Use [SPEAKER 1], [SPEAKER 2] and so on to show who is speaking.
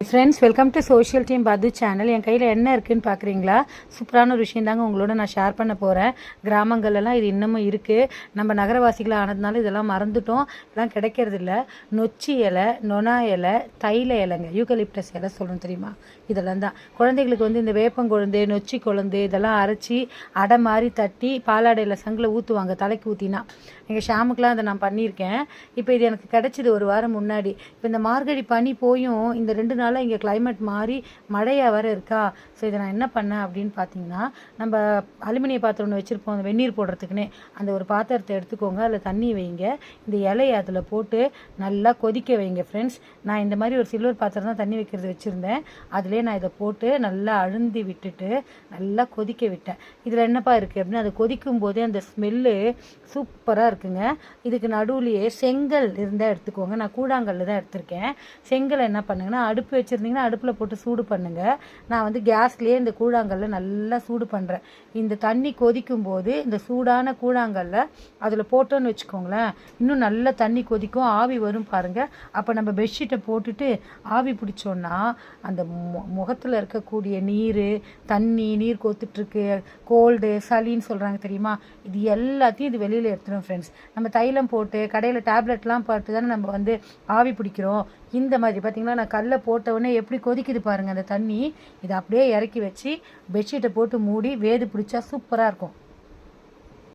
[SPEAKER 1] Friends welcome to social team பது channel என் கையில் என்ன இருக்குதுன்னு பார்க்குறீங்களா சூப்பரான ஒரு விஷயம் தாங்க உங்களோட நான் ஷேர் பண்ண போகிறேன் கிராமங்கள்லாம் இது இன்னமும் இருக்குது நம்ம நகரவாசிகளாக ஆனதுனால இதெல்லாம் மறந்துட்டோம். இதெல்லாம் கிடைக்கிறது இல்லை. நொச்சி இலை நொனா இலை தைல இலைங்க. யூகலிப்டஸ் இலை சொல்லணும் தெரியுமா? இதெல்லாம் தான். குழந்தைகளுக்கு வந்து இந்த வேப்பங்கொழுந்து நொச்சி குழந்தை இதெல்லாம் அரைச்சி அடை மாதிரி தட்டி பாலாடையில் சங்கில் ஊற்றுவாங்க தலைக்கு ஊற்றினா எங்கள் ஷாமுக்கெலாம் அதை நான் பண்ணியிருக்கேன். இப்போ இது எனக்கு கிடைச்சிது ஒரு வாரம் முன்னாடி. இப்போ இந்த மார்கழி பனி போயும் இந்த ரெண்டு நாளாக இங்கே கிளைமேட் மாறி மழையாக வர இருக்கா? ஸோ இதை நான் என்ன பண்ணேன் அப்படின்னு பார்த்தீங்கன்னா நம்ம அலுமினிய பாத்திரம் ஒன்று வச்சுருப்போம். அந்த வெந்நீர் போடுறதுக்குன்னே அந்த ஒரு பாத்திரத்தை எடுத்துக்கோங்க. அதில் தண்ணி வைங்க. இந்த இலையை அதில் போட்டு நல்லா கொதிக்க வைங்க ஃப்ரெண்ட்ஸ் நான் இந்த மாதிரி ஒரு சில்வர் பாத்திரம் தான் தண்ணி வைக்கிறது வச்சுருந்தேன். அதிலே நான் இதை போட்டு நல்லா அழுந்தி விட்டுட்டு நல்லா கொதிக்க விட்டேன். இதில் என்னப்பா இருக்குது அப்படின்னா அது கொதிக்கும் போதே அந்த ஸ்மெல்லு சூப்பராக இருக்குங்க. இதுக்கு நடுவுலையே செங்கல் இருந்தால் எடுத்துக்கோங்க. நான் கூழாங்கல்ல தான் எடுத்திருக்கேன். செங்கல் என்ன பண்ணுங்கன்னா அடுப்பு வச்சுருந்தீங்கன்னா அடுப்பில் போட்டு சூடு பண்ணுங்கள் நான் வந்து கேஸ்லேயே இந்த கூழாங்கல்ல நல்லா சூடு பண்ணுறேன் இந்த தண்ணி கொதிக்கும் போது இந்த சூடான கூழாங்கல்ல அதில் போட்டோன்னு வச்சுக்கோங்களேன் இன்னும் நல்ல தண்ணி கொதிக்கும் ஆவி வரும் பாருங்கள் அப்போ நம்ம பெட்ஷீட்டை போட்டுட்டு ஆவி பிடிச்சோன்னா அந்த முகத்தில் இருக்கக்கூடிய நீர் தண்ணி நீர் கொத்துட்ருக்கு கோல்டு சளின்னு சொல்கிறாங்க தெரியுமா? இது எல்லாத்தையும் இது வெளியில் எடுத்துடும் ஃப்ரெண்ட்ஸ் நம்ம தைலம் போட்டு கடையில் டேப்லெட்லாம் போட்டு தானே நம்ம வந்து ஆவி பிடிக்கிறோம். இந்த மாதிரி பார்த்திங்கன்னா நான் கல்லை போட்டு உடனே எப்படி கொதிக்குது பாருங்கள் அந்த தண்ணி. இதை அப்படியே இறக்கி வச்சு பெட்ஷீட்டை போட்டு மூடி வேது பிடிச்சா சூப்பராக இருக்கும்.